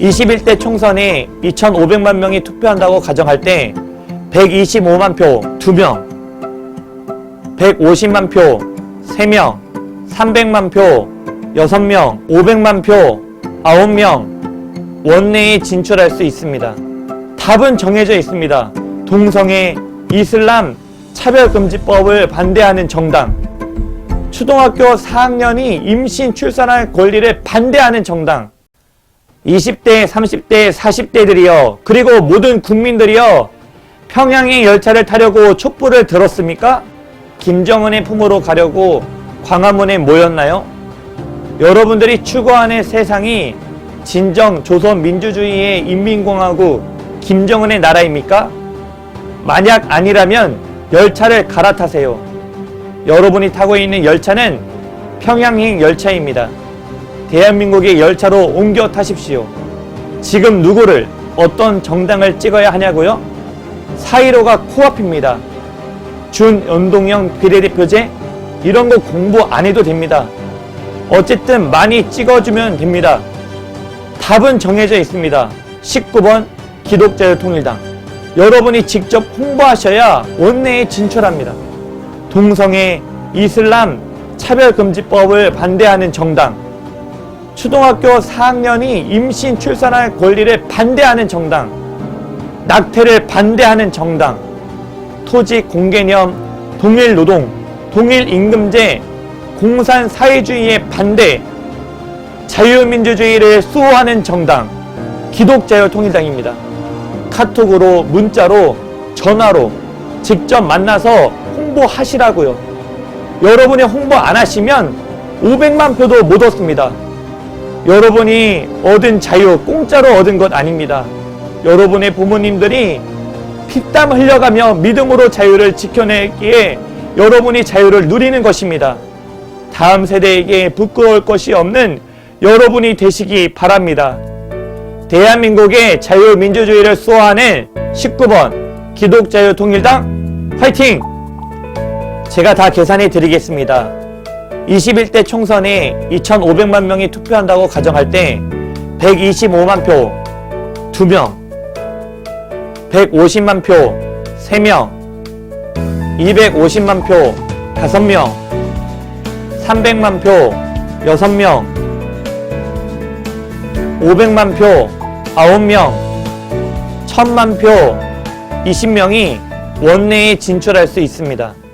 21대 총선에 2,500만 명이 투표한다고 가정할 때 125만 표 2명, 150만 표 3명, 300만 표 6명, 500만 표 9명 원내에 진출할 수 있습니다. 답은 정해져 있습니다. 동성애, 이슬람, 차별금지법을 반대하는 정당, 초등학교 4학년이 임신 출산할 권리를 반대하는 정당, 20대, 30대, 40대들이요. 그리고 모든 국민들이요. 평양의 열차를 타려고 촛불을 들었습니까? 김정은의 품으로 가려고 광화문에 모였나요? 여러분들이 추구하는 세상이 진정 조선민주주의의 인민공화국 김정은의 나라입니까? 만약 아니라면 열차를 갈아타세요. 여러분이 타고 있는 열차는 평양행 열차입니다. 대한민국의 열차로 옮겨 타십시오. 지금 누구를 어떤 정당을 찍어야 하냐고요? 4.15가 코앞입니다. 준연동형 비례대표제 이런 거 공부 안 해도 됩니다. 어쨌든 많이 찍어주면 됩니다. 답은 정해져 있습니다. 19번 기독자유통일당. 여러분이 직접 홍보하셔야 원내에 진출합니다. 동성애, 이슬람, 차별금지법을 반대하는 정당. 초등학교 4학년이 임신 출산할 권리를 반대하는 정당, 낙태를 반대하는 정당, 토지 공개념, 동일 노동, 동일 임금제, 공산 사회주의의 반대, 자유민주주의를 수호하는 정당, 기독자유통일당입니다. 카톡으로, 문자로, 전화로 직접 만나서 홍보하시라고요. 여러분이 홍보 안 하시면 500만 표도 못 얻습니다. 여러분이 얻은 자유 공짜로 얻은 것 아닙니다. 여러분의 부모님들이 피땀 흘려가며 믿음으로 자유를 지켜내기에 여러분이 자유를 누리는 것입니다. 다음 세대에게 부끄러울 것이 없는 여러분이 되시기 바랍니다. 대한민국의 자유민주주의를 수호하는 19번 기독자유통일당 화이팅! 제가 다 계산해 드리겠습니다. 21대 총선에 2,500만 명이 투표한다고 가정할 때 125만 표 2명, 150만 표 3명, 250만 표 5명, 300만 표 6명, 500만 표 9명, 1000만 표 20명이 원내에 진출할 수 있습니다.